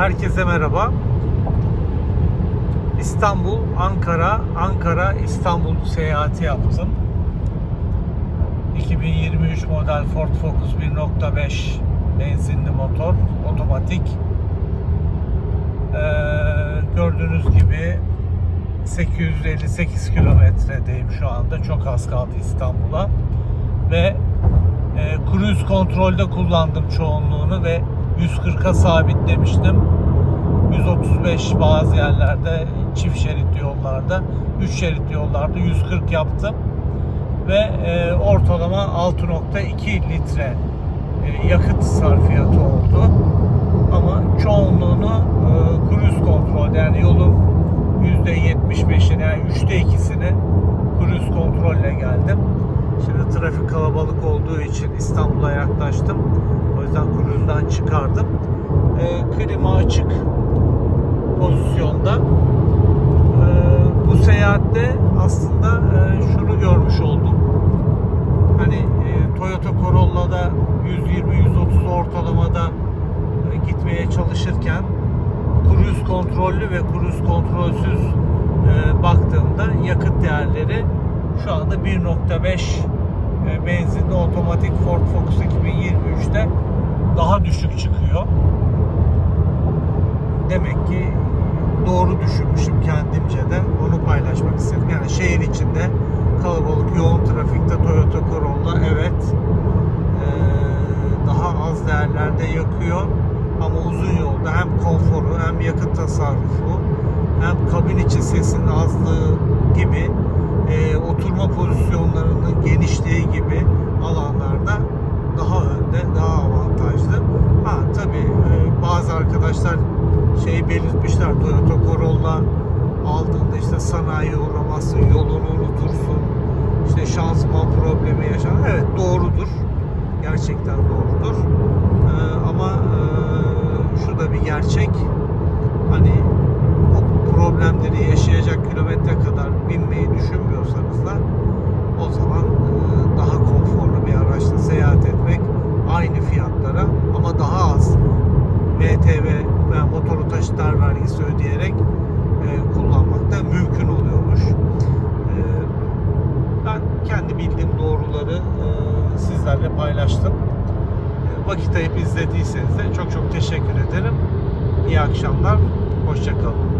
Herkese merhaba. İstanbul, Ankara, Ankara, İstanbul seyahati yaptım. 2023 model Ford Focus 1.5 benzinli motor, otomatik. Ee, gördüğünüz gibi 858 kilometredeyim şu anda. Çok az kaldı İstanbul'a. Ve e, cruise kontrolde kullandım çoğunluğunu ve 140'a sabitlemiştim. 135 bazı yerlerde çift şeritli yollarda, 3 şeritli yollarda 140 yaptım ve e, ortalama 6.2 litre e, yakıt sarfiyatı oldu. Ama çoğunluğunu e, cruise kontrol yani yolun %75'ini yani 3'te 2'sini cruise kontrolle geldim. Şimdi trafik kalabalık olduğu için İstanbul'a yaklaştım. O yüzden çıkardım. E, klima açık pozisyonda. E, bu seyahatte aslında e, şunu görmüş oldum. Hani e, Toyota Corolla'da 120-130 ortalamada e, gitmeye çalışırken cruise kontrollü ve cruise kontrolsüz e, baktığımda yakıt değerleri şu anda 1.5 e, benzinli otomatik Ford Focus 2023'te daha düşük çıkıyor. Demek ki doğru düşünmüşüm kendimce de onu paylaşmak istedim. Yani şehir içinde kalabalık yoğun trafikte Toyota Corolla evet daha az değerlerde yakıyor ama uzun yolda hem konforu hem yakıt tasarrufu hem kabin içi sesin azlığı gibi e, oturma pozisyonlarının genişliği gibi alanlarda daha önde, daha avantajlı. Ha tabii e, bazı arkadaşlar şey belirtmişler Toyota Corolla aldığında işte sanayi uğraması, yolunu unutursun, işte şanzıman problemi yaşar. Evet doğrudur. Gerçekten doğrudur. E, ama e, şu da bir gerçek. Hani o problemleri yaşayacak kilometre kadar binmeyi düşünmüyorsanız da o zaman e, daha konforlu bir araçla seyahat etmek aynı fiyatlara kendi bildiğim doğruları e, sizlerle paylaştım. E, vakit ayıp izlediyseniz de çok çok teşekkür ederim. İyi akşamlar. Hoşçakalın.